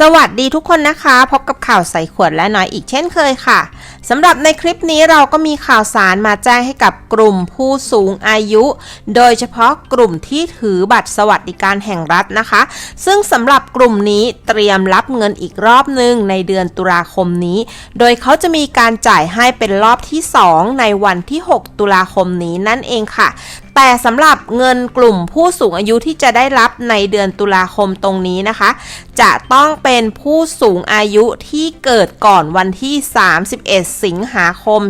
สวัสดีทุกคนนะคะ พบกับข่าวใส่ขวดและน้อยอีกเช่นเคยค่ะสำหรับในคลิปนี้เราก็มีข่าวสารมาแจ้งให้กับกลุ่มผู้สูงอายุ โดยเฉพาะกลุ่มที่ถือบัตรสวัสดิการแห่งรัฐนะคะ ซึ่งสำหรับกลุ่มนี้เตรียมรับเงินอีกรอบหนึ่งในเดือนตุลาคมนี้ โดยเขาจะมีการจ่ายให้เป็นรอบที่ 2 ในวันที่ 6 ตุลาคมนี้นั่นเองค่ะ แต่สำหรับเงินกลุ่มผู้สูงอายุที่จะได้รับในเดือนตุลาคมตรงนี้นะคะ จะต้องเป็นผู้สูงอายุที่เกิดก่อนวันที่ 31 สิงหาคม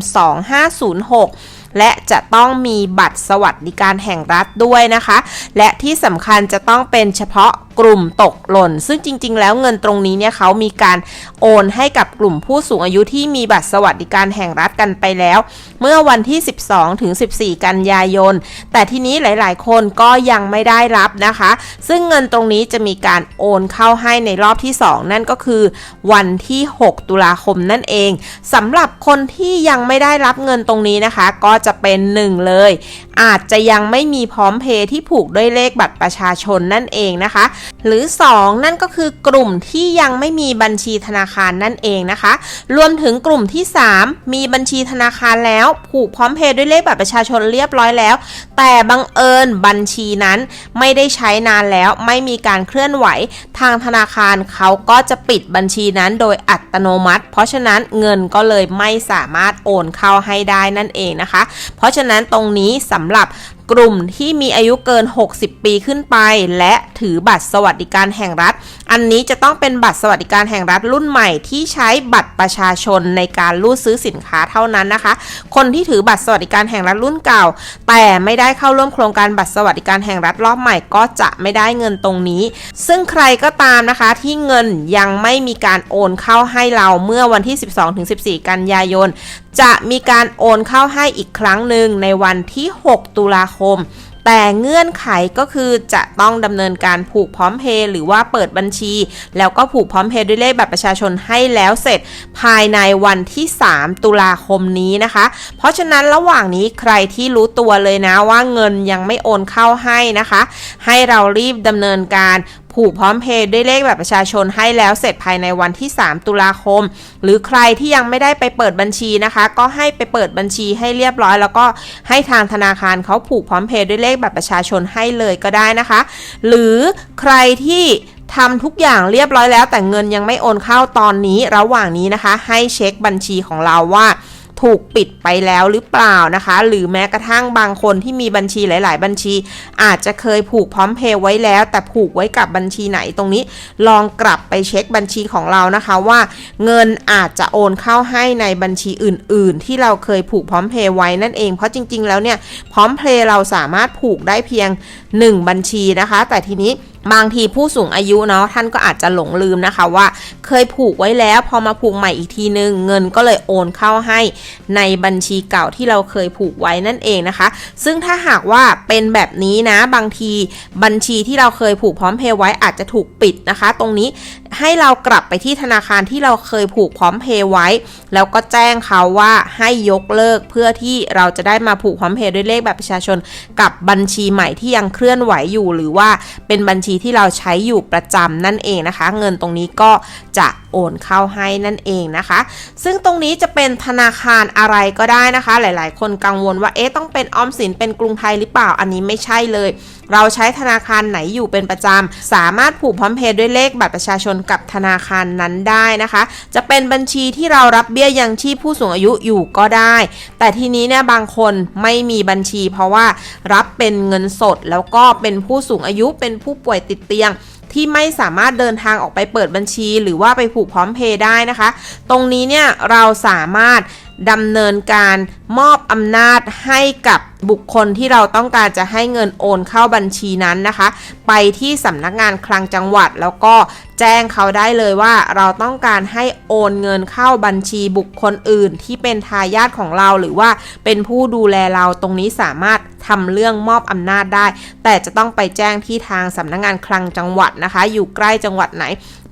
2506และจะต้องมีบัตรสวัสดิการแห่งรัฐด้วยนะคะ และที่สำคัญจะต้องเป็นเฉพาะ กลุ่มตกหล่น ซึ่งจริง ๆ แล้วเงินตรงนี้เนี่ยเขามีการโอนให้กับกลุ่มผู้สูงอายุที่มีบัตรสวัสดิการแห่งรัฐกันไปแล้ว เมื่อวันที่ 12ถึง14 กันยายน แต่ทีนี้หลาย ๆ คนก็ยังไม่ได้รับนะคะ ซึ่งเงินตรงนี้จะมีการโอนเข้าให้ในรอบที่ 2 นั่นก็คือ วันที่ 6 ตุลาคมนั่นเองสำหรับคนที่ยังไม่ได้รับเงินตรงนี้นะคะ ก็จะเป็น 1 เลย อาจจะยังไม่มีพร้อมเพย์ที่ผูกด้วยเลขบัตรประชาชนนั่นเองนะคะหรือ 2 นั่นก็คือกลุ่มที่ยังไม่มีบัญชีธนาคารนั่นเองนะคะ รวมถึงกลุ่มที่ 3 มีบัญชีธนาคารแล้ว ผูกพร้อมเพย์ด้วยเลขบัตรประชาชนเรียบร้อยแล้ว แต่บังเอิญบัญชีนั้นไม่ได้ใช้นานแล้ว ไม่มีการเคลื่อนไหว ทางธนาคารเขาก็จะปิดบัญชีนั้นโดยอัตโนมัติ เพราะฉะนั้นเงินก็เลยไม่สามารถโอนเข้าให้ได้นั่นเองนะคะ เพราะฉะนั้นตรงนี้สำหรับ กลุ่มที่มีอายุเกิน 60 ปีขึ้นไป และถือบัตรสวัสดิการแห่งรัฐ อันนี้จะต้องเป็นบัตรสวัสดิการแห่งรัฐรุ่นใหม่ที่ใช้บัตรประชาชนในการรูดซื้อสินค้าเท่านั้นนะคะ คนที่ถือบัตรสวัสดิการแห่งรัฐรุ่นเก่า แต่ไม่ได้เข้าร่วมโครงการบัตรสวัสดิการแห่งรัฐรอบใหม่ก็จะไม่ได้เงินตรงนี้ ซึ่งใครก็ตามนะคะที่เงินยังไม่มีการโอนเข้าให้เราเมื่อวันที่ 12-14 กันยายน จะมีการโอนเข้าให้อีกครั้งหนึ่งในวันที่ 6 ตุลาคม แต่เงื่อนไขก็คือจะต้องดำเนินการผูกพร้อมเพย์หรือว่าเปิดบัญชี แล้วก็ผูกพร้อมเพย์ด้วยเลขบัตรประชาชนให้แล้วเสร็จภายในวันที่ 3 ตุลาคมนี้นะคะ เพราะฉะนั้นระหว่างนี้ใครที่รู้ตัวเลยนะว่าเงินยังไม่โอนเข้าให้นะคะ ให้เรารีบดำเนินการ ผูกพร้อมเพย์ด้วยเลขแบบประชาชนให้แล้วเสร็จภายในวันที่ 3 ตุลาคม หรือใครที่ยังไม่ได้ไปเปิดบัญชีนะคะ ก็ให้ไปเปิดบัญชีให้เรียบร้อย แล้วก็ให้ทางธนาคารเขาผูกพร้อมเพย์ด้วยเลขแบบประชาชนให้เลยก็ได้นะคะ หรือใครที่ทำทุกอย่างเรียบร้อยแล้วแต่เงินยังไม่โอนเข้าตอนนี้ระหว่างนี้นะคะ ให้เช็คบัญชีของเราว่า ถูกปิดไปแล้วหรือเปล่านะคะ หรือแม้กระทั่งบางคนที่มีบัญชีหลาย ๆ บัญชี อาจจะเคยผูกพร้อมเพย์ไว้แล้ว แต่ผูกไว้กับบัญชีไหนตรงนี้ ลองกลับไปเช็คบัญชีของเรานะคะว่า เงินอาจจะโอนเข้าให้ในบัญชีอื่น ๆ ที่เราเคยผูกพร้อมเพย์ไว้นั่นเองเพราะจริง ๆ แล้วเนี่ยพร้อมเพย์เราสามารถผูกได้เพียง 1 บัญชีนะคะ แต่ทีนี้ บางทีผู้สูงอายุเนาะท่านก็อาจจะหลงลืมนะคะว่า เคยผูกไว้แล้วพอมาผูกใหม่อีกทีนึง เงินก็เลยโอนเข้าให้ในบัญชีเก่าที่เราเคยผูกไว้นั่นเองนะคะ ซึ่งถ้าหากว่าเป็นแบบนี้นะบางทีบัญชีที่เราเคยผูกพร้อมเพย์ไว้อาจจะถูกปิดนะคะ ตรงนี้ให้เรากลับไปที่ธนาคารที่เราเคยผูกพร้อมเพย์ไว้ แล้วก็แจ้งเขาว่าให้ยกเลิกเพื่อที่เราจะได้มาผูกพร้อมเพย์ด้วยเลขแบบประชาชน กับบัญชีใหม่ที่ยังเคลื่อนไหวอยู่ หรือว่าเป็นบัญชีที่เราใช้อยู่ประจำนั่นเองนะคะ เงินตรงนี้ก็จะ โอนเข้าให้นั่นเองนะคะ ซึ่งตรงนี้จะเป็นธนาคารอะไรก็ได้นะคะ หลายๆ คนกังวลว่าเอ๊ะต้องเป็นออมสินเป็นกรุงไทยหรือเปล่าอันนี้ไม่ใช่เลย เราใช้ธนาคารไหนอยู่เป็นประจำ สามารถผูกพร้อมเพย์ด้วยเลขบัตรประชาชนกับธนาคารนั้นได้นะคะ จะเป็นบัญชีที่เรารับเบี้ยยังชีพผู้สูงอายุอยู่ก็ได้ แต่ทีนี้เนี่ยบางคนไม่มีบัญชี เพราะว่ารับเป็นเงินสดแล้วก็เป็นผู้สูงอายุเป็นผู้ป่วยติดเตียง ที่ไม่สามารถเดินทางออกไปเปิดบัญชี หรือว่าไปผูกพร้อมเพย์ได้นะคะ ตรงนี้เนี่ยเราสามารถ ดำเนินการมอบอำนาจให้กับบุคคลที่เราต้องการจะให้เงินโอนเข้าบัญชีนั้นนะคะ ไปที่สำนักงานคลังจังหวัด แล้วก็แจ้งเขาได้เลยว่าเราต้องการให้โอนเงินเข้าบัญชีบุคคลอื่น ที่เป็นทายาทของเราหรือว่าเป็นผู้ดูแลเราตรงนี้สามารถทำเรื่องมอบอำนาจได้ แต่จะต้องไปแจ้งที่ทางสำนักงานคลังจังหวัดนะคะ อยู่ใกล้จังหวัดไหน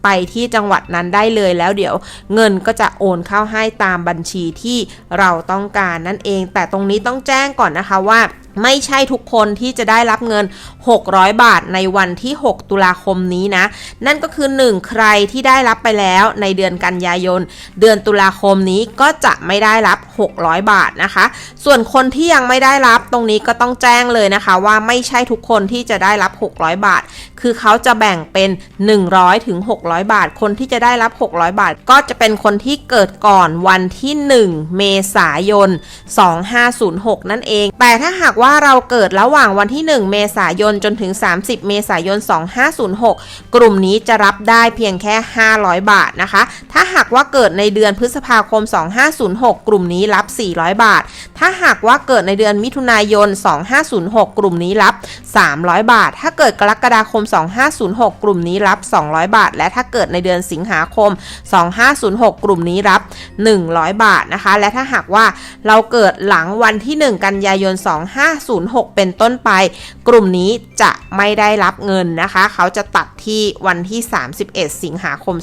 ไปที่จังหวัดนั้นได้เลยแล้วเดี๋ยวเงินก็จะโอนเข้าให้ตามบัญชีที่เราต้องการนั่นเอง แต่ตรงนี้ต้องแจ้งก่อนนะคะว่า ไม่ใช่ทุกคนที่จะได้รับเงิน 600 บาทในวันที่ 6 ตุลาคมนี้นะ นั่นก็คือ 1 ใครที่ได้รับไปแล้วในเดือนกันยายน เดือนตุลาคมนี้ก็จะไม่ได้รับ 600 บาทนะคะ ส่วนคนที่ยังไม่ได้รับตรงนี้ก็ต้องแจ้งเลยนะคะ ว่าไม่ใช่ทุกคนที่จะได้รับ 600 บาท คือเขาจะแบ่งเป็น 100ถึง600 บาท คนที่จะได้รับ 600 บาท ก็จะเป็นคนที่เกิดก่อนวันที่ 1 เมษายน 2506 นั่นเอง แต่ถ้าหากว่าว่าเราเกิดระหว่างวันที่ 1 เมษายนจนถึง 30 เมษายน 2506 กลุ่มนี้จะรับได้เพียงแค่ 500 บาทนะคะ ถ้าหากว่าเกิดในเดือนพฤษภาคม 2506 กลุ่มนี้รับ 400 บาท ถ้าหากว่าเกิดในเดือนมิถุนายน 2506 กลุ่มนี้รับ 300 บาท ถ้าเกิดกรกฎาคม 2506 กลุ่มนี้รับ 200 บาท และถ้าเกิดในเดือนสิงหาคม 2506 กลุ่มนี้รับ 100 บาทนะคะ และถ้าหากว่าเราเกิดหลังวันที่ 1 กันยายน506 เป็นต้นไป กลุ่มนี้จะไม่ได้รับเงินนะคะ เขาจะตัดที่วันที่ 31 สิงหาคม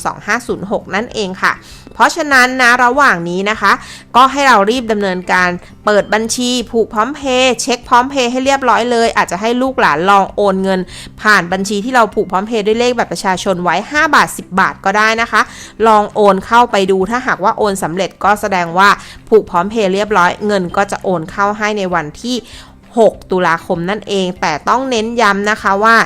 2506 นั่นเองค่ะ เพราะฉะนั้นนะระหว่างนี้นะคะ ก็ให้เรารีบดำเนินการเปิดบัญชีผูกพร้อมเพย์เช็คพร้อมเพย์ให้เรียบร้อยเลย อาจจะให้ลูกหลานลองโอนเงิน ผ่านบัญชีที่เราผูกพร้อมเพย์ด้วยเลขบัตรประชาชนไว้ 5 บาท 10 บาทก็ได้นะคะ ลองโอนเข้าไปดูถ้าหากว่าโอนสำเร็จก็แสดงว่าผูกพร้อมเพย์เรียบร้อยเงินก็จะโอนเข้าให้ในวันที่ 6 ตุลาคมนั่นเอง แต่ต้องเน้นย้ำนะคะว่า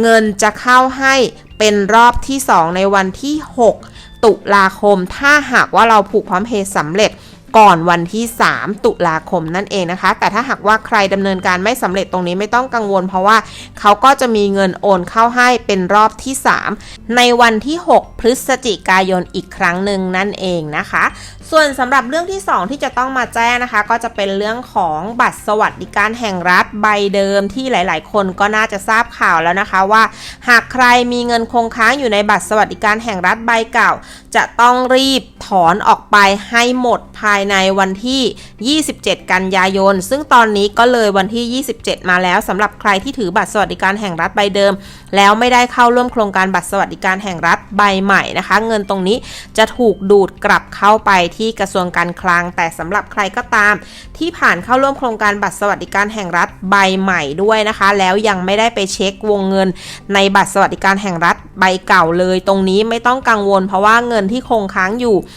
เงินจะเข้าให้เป็นรอบที่ 2 ในวันที่ 6 ตุลาคม ถ้าหากว่าเราผูกพร้อมเพย์สำเร็จ ก่อนวันที่ 3 ตุลาคมนั่นเองนะคะ แต่ถ้าหากว่าใครดำเนินการไม่สำเร็จตรงนี้ไม่ต้องกังวล เพราะว่าเขาก็จะมีเงินโอนเข้าให้เป็นรอบที่ 3 ในวันที่ 6 พฤศจิกายนอีกครั้งหนึ่งนั่นเองนะคะ ส่วนสำหรับเรื่องที่ 2 ที่จะต้องมาแจ้งนะคะ ก็จะเป็นเรื่องของบัตรสวัสดิการแห่งรัฐใบเดิมที่หลาย ๆ คนก็น่าจะทราบข่าวแล้วนะคะว่า หากใครมีเงินคงค้างอยู่ในบัตรสวัสดิการแห่งรัฐใบเก่า จะต้องรีบ ถอนออกไปให้หมดภายในวันที่ 27 กันยายน ซึ่งตอนนี้ก็เลยวันที่ 27 มาแล้วสำหรับใครที่ถือบัตรสวัสดิการแห่งรัฐใบเดิม แล้วไม่ได้เข้าร่วมโครงการบัตรสวัสดิการแห่งรัฐใบใหม่นะคะ เงินตรงนี้จะถูกดูดกลับเข้าไปที่กระทรวงการคลัง แต่สำหรับใครก็ตาม ที่ผ่านเข้าร่วมโครงการบัตรสวัสดิการแห่งรัฐใบใหม่ด้วยนะคะ แล้วยังไม่ได้ไปเช็ควงเงิน ในบัตรสวัสดิการแห่งรัฐใบเก่าเลย ตรงนี้ไม่ต้องกังวล เพราะว่าเงินที่คงค้างอยู่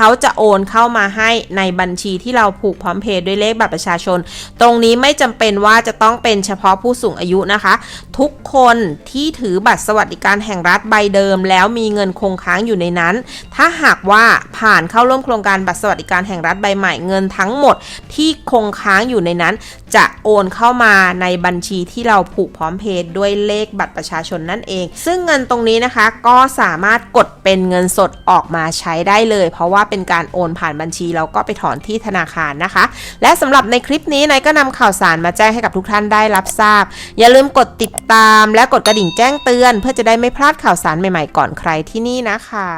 เขาจะโอนเข้ามาให้ในบัญชีที่เราผูกพร้อมเพย์ด้วยเลขบัตรประชาชน ตรงนี้ไม่จำเป็นว่าจะต้องเป็นเฉพาะผู้สูงอายุนะคะ ทุกคนที่ถือบัตรสวัสดิการแห่งรัฐใบเดิม แล้วมีเงินคงค้างอยู่ในนั้น ถ้าหากว่าผ่านเข้าร่วมโครงการบัตรสวัสดิการแห่งรัฐใบใหม่เงินทั้งหมดที่คงค้างอยู่ในนั้น จะโอนเข้ามาในบัญชีที่เราผูกพร้อมเพย์ด้วยเลขบัตรประชาชนนั่นเอง ซึ่งเงินตรงนี้นะคะก็สามารถกดเป็นเงินสดออกมาใช้ได้เลย เพราะว่าเป็นการโอนผ่านบัญชีแล้วก็ไปถอนที่ธนาคารนะคะ และสำหรับในคลิปนี้นายก็นำข่าวสารมาแจ้งให้กับทุกท่านได้รับทราบ อย่าลืมกดติดตาม และกดกระดิ่งแจ้งเตือน เพื่อจะได้ไม่พลาดข่าวสารใหม่ๆก่อนใครที่นี่นะคะ